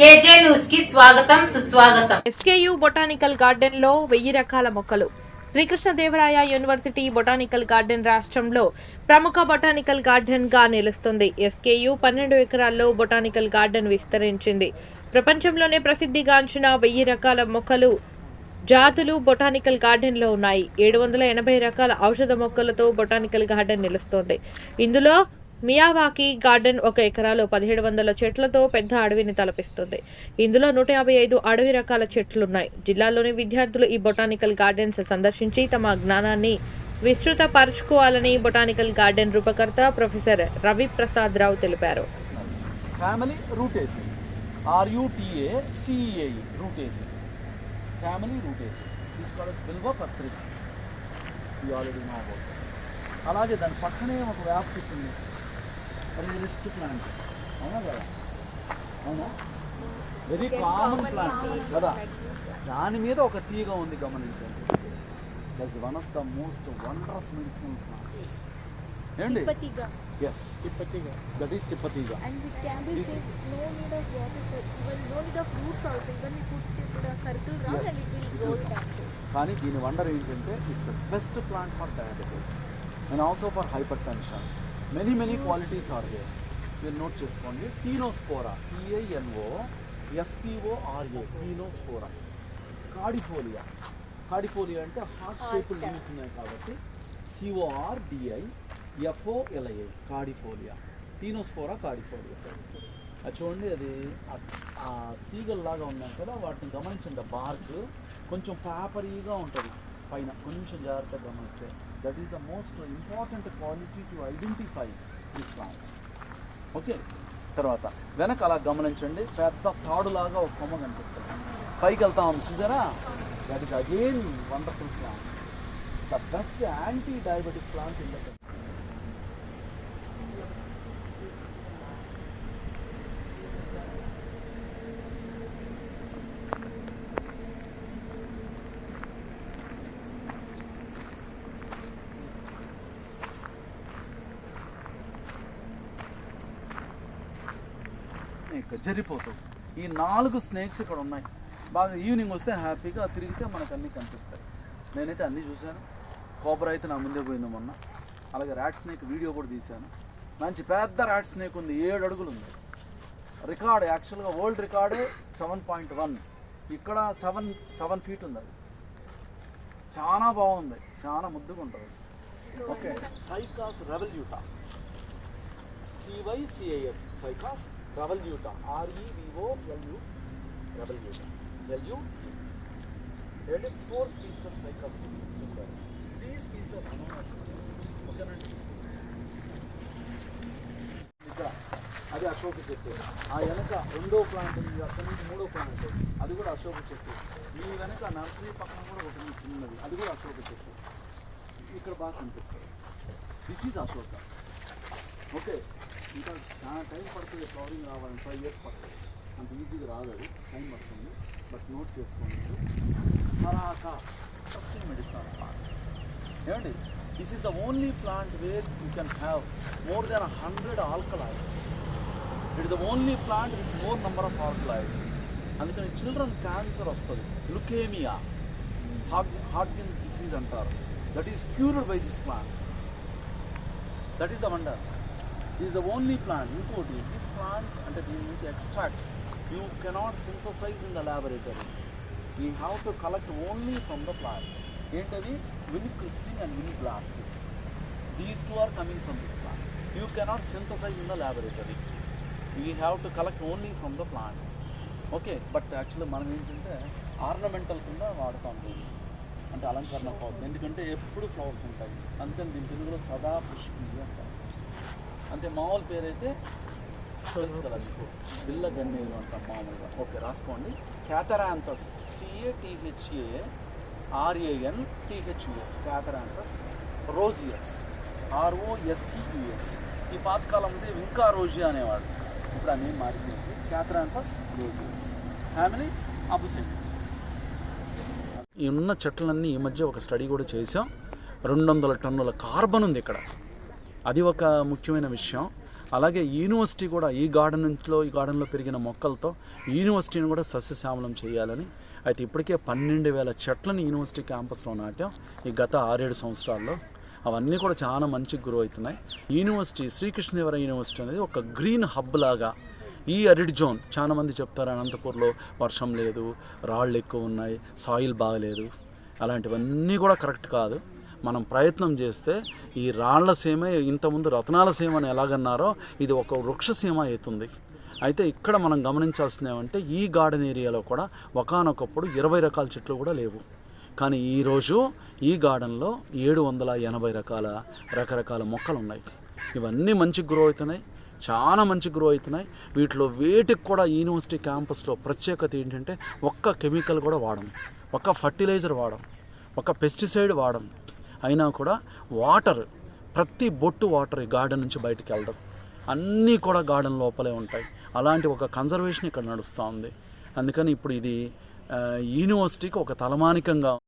KJ న్యూస్కి స్వాగతం సుస్వాగతం. ఎస్కేయు బొటానికల్ గార్డెన్లో వెయ్యి రకాల మొక్కలు. శ్రీకృష్ణదేవరాయ యూనివర్సిటీ బొటానికల్ గార్డెన్ రాష్ట్రంలో ప్రముఖ బొటానికల్ గార్డెన్గా నిలుస్తుంది. ఎస్కేయు పన్నెండు ఎకరాల్లో బొటానికల్ గార్డెన్ విస్తరించింది. ప్రపంచంలోనే ప్రసిద్ధిగాంచిన వెయ్యి రకాల మొక్కలు జాతులు బొటానికల్ గార్డెన్లో ఉన్నాయి. ఏడు వందల ఎనభై రకాల ఔషధ మొక్కలతో బొటానికల్ గార్డెన్ నిలుస్తోంది. ఇందులో మియావాకి గార్డెన్ ఒక ఎకరాలో పదిహేడు వందల చెట్లతో పెద్ద అడవిని తలపిస్తుంది. ఇందులో నూట యాభై ఐదు అడవి రకాల చెట్లున్నాయి. జిల్లాలోని విద్యార్థులు ఈ బొటానికల్ గార్డెన్స్ సందర్శించి తమ జ్ఞానాన్ని విస్తృత పరుచుకోవాలని బొటానికల్ గార్డెన్ రూపకర్త ప్రొఫెసర్ రవి ప్రసాద్ రావు తెలిపారు ఫ్యామిలీ రూటేసి ఆర్యుటిఏ రూటేసి ఫ్యామిలీ రూటేసి దిస్ బిల్వ పత్రిక అలాగే దాని పక్కనే ఒక వ్యాప్ చెప్పింది ప్లాంట్ అవునా కదా అవునా వెరీ కామన్ ప్లాంట్ కదా దాని మీద ఒక తీగ ఉంది గమనించండి. That's one of the most wondrous medicinal plant ఏంటి? Tippatiga. ఎస్ తిప్పతీగ. దట్ ఈస్ తిప్పతీగ. And with cabbage, This- says no need of water, sir. Even no need of roots also. Even we put it in a circle round Yes, and it it will grow will. it after. కానీ దీని wonder ఏంటంటే it's the best plant for diabetes and also for hypertension many many qualities are they మీరు note చేసుకోండి Tinospora T I N O S P O R A Tinospora cordifolia cordifolia అంటే heart shape leaves ఉన్నాయి కాబట్టి C O R D I F O L I A cordifolia Tinospora cordifolia అది చూడండి అది తీగల్లాగా ఉన్నాయి కదా వాటిని గమనించండి. బార్క్ కొంచెం పేపరీగా ఉంటుంది. పైన కొంచెం జాగ్రత్తగా గమనిస్తే that is the most important quality to identify this plant okay తర్వాత వెనక అలా గమనించండి. పెద్ద తాడులాగా ఒక కొమ్మ కనిపిస్తుంది. పైకి వెళ్తా ఉంది చూసారా? That is again wonderful plant the best anti diabetic plant in the snake జరిపోతుంది ఈ నాలుగు స్నేక్స్ ఇక్కడ ఉన్నాయి. బాగా ఈవినింగ్ వస్తే హ్యాపీగా తిరిగితే మనకు అన్నీ కనిపిస్తాయి. నేనైతే అన్నీ చూశాను. కోబ్రా అయితే నా ముందే పోయింది మొన్న. అలాగే ర్యాట్ స్నేక్ వీడియో కూడా తీశాను. మంచి పెద్ద ర్యాట్ స్నేక్ ఉంది. ఏడు అడుగులు ఉంది. రికార్డ్ యాక్చువల్గా వరల్డ్ రికార్డే సెవెన్ పాయింట్ వన్ ఇక్కడ సెవెన్ సెవెన్ ఫీట్ ఉంది అది. చాలా బాగుంది. చాలా ముద్దుగా ఉంటుంది. Okay Cycas revoluta C Y C I S Cycas revoluta R E V O L U Utah ఎల్యూ రెండు ఫోర్ పీస్ ఆఫ్ సైకాస్ చూసారు త్రీ పీస్ ఆఫ్ ఓకేనండి అది అశోక చెట్టు ఆ వెనక రెండో ప్లాంట్ ఉంది. అక్కడ నుంచి మూడో ప్లాంట్ అది కూడా అశోక చెట్టు ఈ వెనక నర్సరీ పక్కన కూడా ఒకటి చిన్నది. అది కూడా అశోక చెట్టు ఇక్కడ బాగా కనిపిస్తుంది. దిస్ ఈజ్ అశోక ఓకే ఇంకా చాలా టైం పడుతుంది ఫ్లవరింగ్ రావాలని. ఫైవ్ ఇయర్స్ పడుతుంది. అంత ఈజీగా రాదు అది. టైం పడుతుంది. బట్ నోట్ చేసుకోండి. సరాక. ఫస్ట్ మెడిసినల్ ప్లాంట్ ఏమండి this is the only plant where you can have more than hundred alkaloids it is the only plant with more number of alkaloids అందుకని చిల్డ్రన్ క్యాన్సర్ వస్తుంది. Leukaemia heart Hodgkin's disease అంటారు. That is cured by this plant that is the wonder is the only plant ఇంకోటి this plant అంటే దీని నుంచి extracts you cannot synthesise in the laboratory you have to collect only from the plant ఏంటది? Vincristine and vinblastine these two are coming from this plant you cannot synthesise in the laboratory you have to collect only from the plant okay but actually మనం ఏంటంటే ornamental కింద వాడతాం దీన్ని. అంటే అలంకరణ కోసం. ఎందుకంటే ఎప్పుడు ఫ్లవర్స్ ఉంటాయి. అందుకని దీని తెలుగులో సదా పుష్పి అంటారు. అంటే మామూలు పేరైతే బిల్ల గన్నేరు అంటాం మామూలుగా. ఓకే రాసుకోండి. క్యాథరాంతస్ సిఏటిహెచ్ఏ ఆర్ఏఎన్ టిహెచ్యుఎస్ క్యాథరాంథస్ రోజియస్. ఆర్ఓఎస్సియుఎస్ ఈ పాతకాలంలో ఇంకా రోజి అనేవాడు. ఇప్పుడు అన్నీ మారింది క్యాథరాంతస్ రోజియస్. ఫ్యామిలీ అబుసెంట్స్ ఈ ఉన్న చెట్లన్నీ ఈ మధ్య ఒక స్టడీ కూడా చేసాం రెండు వందల టన్నుల కార్బన్ ఉంది ఇక్కడ. అది ఒక ముఖ్యమైన విషయం. అలాగే యూనివర్సిటీ కూడా ఈ గార్డెన్లో ఈ గార్డెన్లో పెరిగిన మొక్కలతో యూనివర్సిటీని కూడా సస్యశ్యామలం చేయాలని అయితే ఇప్పటికే పన్నెండు వేల చెట్లను యూనివర్సిటీ క్యాంపస్లో నాటాం ఈ గత ఆరేడు సంవత్సరాల్లో. అవన్నీ కూడా చాలా మంచి గ్రో అవుతున్నాయి. యూనివర్సిటీ శ్రీకృష్ణదేవర యూనివర్సిటీ అనేది ఒక గ్రీన్ హబ్ లాగా ఈ అరిడ్ జోన్ చాలా మంది చెప్తారు అనంతపూర్లో వర్షం లేదు రాళ్ళు ఎక్కువ ఉన్నాయి సాయిల్ బాగలేదు. అలాంటివన్నీ కూడా కరెక్ట్ కాదు. మనం ప్రయత్నం చేస్తే ఈ రాళ్ళ సీమ ఇంతకుముందు రత్నాల సీమ అని ఎలాగన్నారో ఇది ఒక వృక్ష సీమ అవుతుంది. అయితే ఇక్కడ మనం గమనించాల్సింది ఏమంటే ఈ గార్డెన్ ఏరియాలో కూడా ఒకానొకప్పుడు ఇరవై రకాల చెట్లు కూడా లేవు. కానీ ఈరోజు ఈ గార్డెన్లో ఏడు వందల ఎనభై రకాల రకరకాల మొక్కలు ఉన్నాయి. ఇవన్నీ మంచి గ్రో అవుతున్నాయి. చాలా మంచి గ్రో అవుతున్నాయి. వీటిలో వేటికి కూడా యూనివర్సిటీ క్యాంపస్లో ప్రత్యేకత ఏంటంటే ఒక్క కెమికల్ కూడా వాడం ఒక్క ఫర్టిలైజర్ వాడం ఒక పెస్టిసైడ్ వాడం అయినా కూడా వాటర్ ప్రతి బొట్టు వాటర్ ఈ గార్డెన్ నుంచి బయటికి వెళ్దాం అన్నీ కూడా గార్డెన్ లోపలే ఉంటాయి. అలాంటి ఒక కన్జర్వేషన్ ఇక్కడ నడుస్తూ ఉంది. అందుకని ఇప్పుడు ఇది యూనివర్సిటీకి ఒక తలమానికంగా